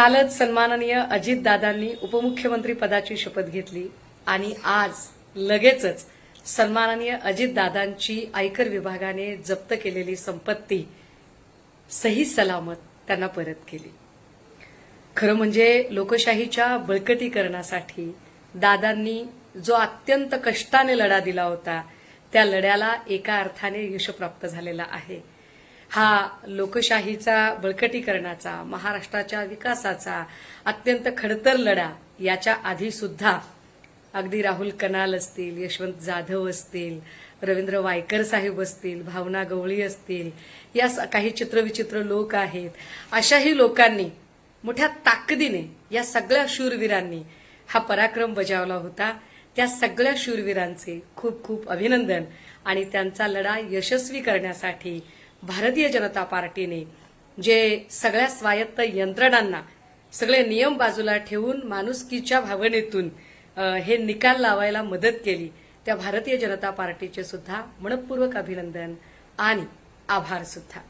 कालच सन्माननीय अजितदादांनी उपमुख्यमंत्री पदाची शपथ घेतली आणि आज लगेचच सन्माननीय अजितदादांची आयकर विभागाने जप्त केलेली संपत्ती सही सलामत त्यांना परत केली. खरं म्हणजे लोकशाहीच्या बळकटीकरणासाठी दादांनी जो अत्यंत कष्टाने लढा दिला होता त्या लढ्याला एका अर्थाने यश प्राप्त झालेला आहे. हा लोकशाहीचा बळकटीकरणाचा महाराष्ट्राच्या विकासाचा अत्यंत खडतर लढा याच्या आधी सुद्धा अगदी राहुल कनाल असतील यशवंत जाधव असतील रवींद्र वायकर साहेब असतील भावना गवळी असतील या स- काही चित्रविचित्र लोक आहेत. अशाही लोकांनी मोठ्या ताकदीने या सगळ्या शूरवीरांनी हा पराक्रम बजावला होता. त्या सगळ्या शूरवीरांचे खूप खूप अभिनंदन आणि त्यांचा लढा यशस्वी करण्यासाठी भारतीय जनता पार्टीने जे सगळ्या स्वायत्त यंत्रणांना सगळे नियम बाजूला ठेवून माणुसकीच्या भावनेतून हे निकाल लावायला मदत केली त्या भारतीय जनता पार्टीचे सुद्धा मनपूर्वक अभिनंदन आणि आभार सुद्धा.